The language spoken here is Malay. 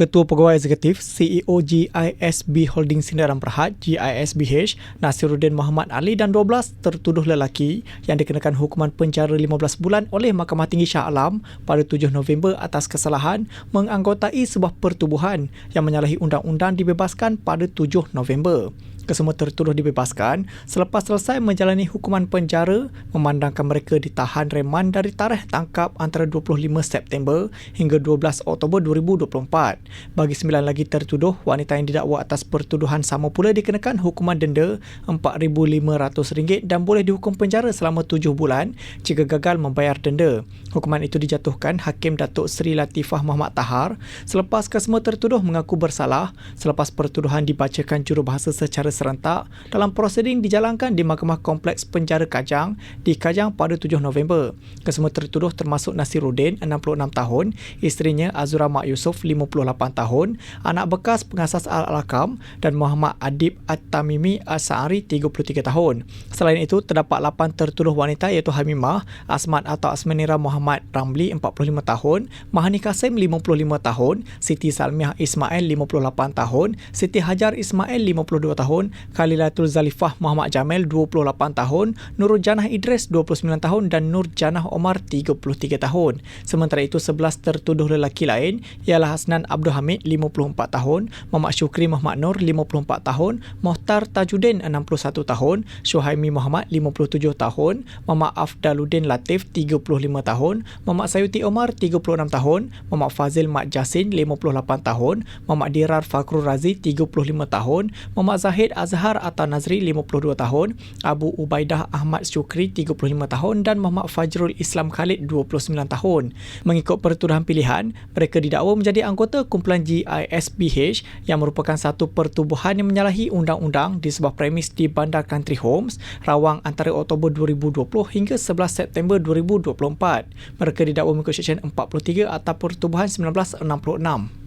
Ketua Pegawai Eksekutif CEO GISB Holding Sindaran Perhat GISBH Nasiruddin Muhammad Ali dan 12 tertuduh lelaki yang dikenakan hukuman penjara 15 bulan oleh Mahkamah Tinggi Shah Alam pada 7 November atas kesalahan menganggotai sebuah pertubuhan yang menyalahi undang-undang dibebaskan pada 7 November kesemua tertuduh dibebaskan selepas selesai menjalani hukuman penjara memandangkan mereka ditahan reman dari tarikh tangkap antara 25 September hingga 12 Oktober 2024. Bagi sembilan lagi tertuduh, wanita yang didakwa atas pertuduhan sama pula dikenakan hukuman denda RM4,500 dan boleh dihukum penjara selama 7 bulan jika gagal membayar denda. Hukuman itu dijatuhkan Hakim Datuk Seri Latifah Muhammad Tahar selepas kesemua tertuduh mengaku bersalah selepas pertuduhan dibacakan jurubahasa secara serentak dalam proseding dijalankan di Mahkamah Kompleks Penjara Kajang di Kajang pada 7 November. Kesemua tertuduh termasuk Nasiruddin, 66 tahun, isterinya Azura Mak Yusof, 58 tahun, anak bekas pengasas Al-Alakam dan Muhammad Adib At-Tamimi As-Sa'ari, 33 tahun. Selain itu, terdapat 8 tertuduh wanita iaitu Hamimah, Asmat atau Asmanira Muhammad Ramli, 45 tahun, Mahani Kasim, 55 tahun, Siti Salmiah Ismail, 58 tahun, Siti Hajar Ismail, 52 tahun, Khalilatul Zalifah Muhammad Jamil 28 tahun, Nurul Janah Idris 29 tahun dan Nur Janah Omar 33 tahun. Sementara itu 11 tertuduh lelaki lain ialah Hasnan Abdul Hamid 54 tahun, Muhammad Syukri Muhammad Nur 54 tahun, Mohtar Tajuddin 61 tahun, Syuhaimi Muhammad 57 tahun, Muhammad Afdaluddin Latif 35 tahun, Muhammad Sayuti Omar 36 tahun, Muhammad Fazil Mak Jasin 58 tahun, Muhammad Dirar Fakrul Razi 35 tahun, Muhammad Zahid Azhar atau Nazri 52 tahun, Abu Ubaidah Ahmad Syukri 35 tahun dan Muhammad Fajrul Islam Khalid 29 tahun. Mengikut pertuduhan pilihan, mereka didakwa menjadi anggota kumpulan GISBH yang merupakan satu pertubuhan yang menyalahi undang-undang di sebuah premis di Bandar Country Homes, Rawang antara Oktober 2020 hingga 11 September 2024. Mereka didakwa mengikut Seksyen 43 atau Pertubuhan 1966.